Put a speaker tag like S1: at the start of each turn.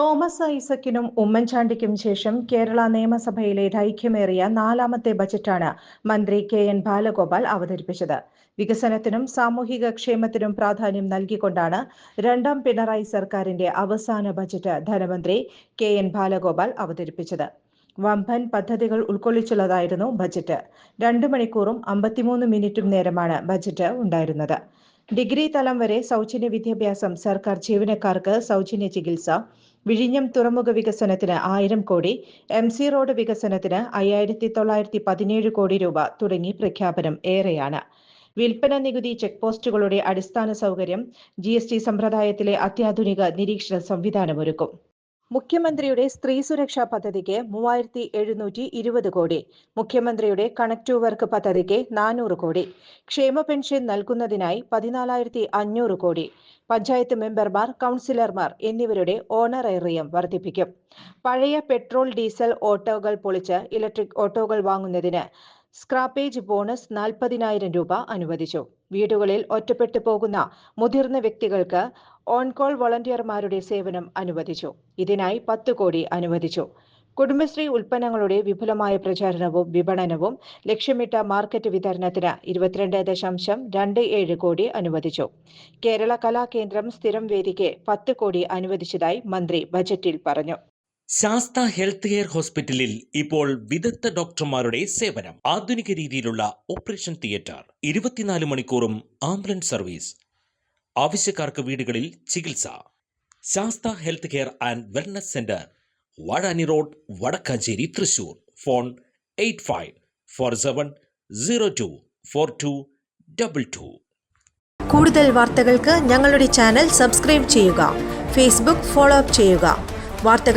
S1: Thomas ഐസക്കിനും ഉമ്മൻചാണ്ടിക്കും ശേഷം കേരള നിയമസഭയിലെ ദൈർഘ്യമേറിയ നാലാമത്തെ ബജറ്റാണ് മന്ത്രി കെ എൻ ബാലഗോപാൽ അവതരിപ്പിച്ചത്. വികസനത്തിനും സാമൂഹിക ക്ഷേമത്തിനും പ്രാധാന്യം നൽകിക്കൊണ്ടാണ് രണ്ടാം പിണറായി സർക്കാരിന്റെ അവസാന ബജറ്റ് ധനമന്ത്രി കെ എൻ ബാലഗോപാൽ അവതരിപ്പിച്ചത്. വമ്പൻ പദ്ധതികൾ ഉൾക്കൊള്ളിച്ചുള്ളതായിരുന്നു ബജറ്റ്. രണ്ടു മണിക്കൂറും അമ്പത്തിമൂന്ന് മിനിറ്റും നേരമാണ് ബജറ്റ് ഉണ്ടായിരുന്നത്. ഡിഗ്രി തലം വരെ സൗജന്യ വിദ്യാഭ്യാസം സർക്കാർ ജീവനക്കാർക്ക് സൗജന്യ ചികിത്സ വിഴിഞ്ഞം തുറമുഖ വികസനത്തിന് ആയിരം കോടി എം സി റോഡ് വികസനത്തിന് അയ്യായിരത്തി തൊള്ളായിരത്തി പതിനേഴ് കോടി രൂപ തുടങ്ങി പ്രഖ്യാപനം ഏറെയാണ്. വിൽപ്പന നികുതി ചെക്ക് പോസ്റ്റുകളുടെ അടിസ്ഥാന സൗകര്യം ജി എസ് ടി സമ്പ്രദായത്തിലെ അത്യാധുനിക നിരീക്ഷണ സംവിധാനമൊരുക്കും മുഖ്യമന്ത്രിയുടെ സ്ത്രീ സുരക്ഷാ പദ്ധതിക്ക് മൂവായിരത്തി എഴുന്നൂറ്റി ഇരുപത് കോടി മുഖ്യമന്ത്രിയുടെ കണക്ട് ടു വർക്ക് പദ്ധതിക്ക് നാനൂറ് കോടി ക്ഷേമ പെൻഷൻ നൽകുന്നതിനായി പതിനാലായിരത്തി അഞ്ഞൂറ് കോടി പഞ്ചായത്ത് മെമ്പർമാർ കൗൺസിലർമാർ എന്നിവരുടെ ഓണറേറിയം വർദ്ധിപ്പിക്കും. പഴയ പെട്രോൾ ഡീസൽ ഓട്ടോകൾ പൊളിച്ച് ഇലക്ട്രിക് ഓട്ടോകൾ വാങ്ങുന്നതിന് സ്ക്രാപ്പേജ് ബോണസ് നാൽപ്പതിനായിരം രൂപ അനുവദിച്ചു. വീടുകളിൽ ഒറ്റപ്പെട്ടു പോകുന്ന മുതിർന്ന വ്യക്തികൾക്ക് ഓൺകോൾ വോളണ്ടിയർമാരുടെ സേവനം അനുവദിച്ചു. ഇതിനായി പത്ത് കോടി അനുവദിച്ചു. കുടുംബശ്രീ ഉൽപ്പന്നങ്ങളുടെ വിപുലമായ പ്രചാരണവും വിപണനവും ലക്ഷ്യമിട്ട മാർക്കറ്റ് വിതരണത്തിന് ഇരുപത്തിരണ്ട് ദശാംശം രണ്ട് ഏഴ് കോടി അനുവദിച്ചു. കേരള കലാകേന്ദ്രം സ്ഥിരം വേദിക്ക് പത്ത് കോടി അനുവദിച്ചതായി മന്ത്രി ബജറ്റിൽ പറഞ്ഞു.
S2: ശാസ്ത ഹെൽത്ത് കെയർ ഹോസ്പിറ്റലിൽ ഇപ്പോൾ വിദഗ്ധ ഡോക്ടർമാരുടെ സേവനം. ആധുനിക രീതിയിലുള്ള ഓപ്പറേഷൻ തിയേറ്റർ ഇരുപത്തിനാല് മണിക്കൂറും ആംബുലൻസ് സർവീസ് ആവശ്യക്കാർക്ക് വീടുകളിൽ ചികിത്സ. Sastha health care and wellness centre Vazhani road Vadakkanchery Thrissur. Phone eight five four seven zero two four two double two.
S3: കൂടുതൽ വാർത്തകൾക്ക് ഞങ്ങളുടെ ചാനൽ സബ്സ്ക്രൈബ് ചെയ്യുക. ഫേസ്ബുക്ക് ഫോളോ അപ്പ് ചെയ്യുക. വാർത്തകൾ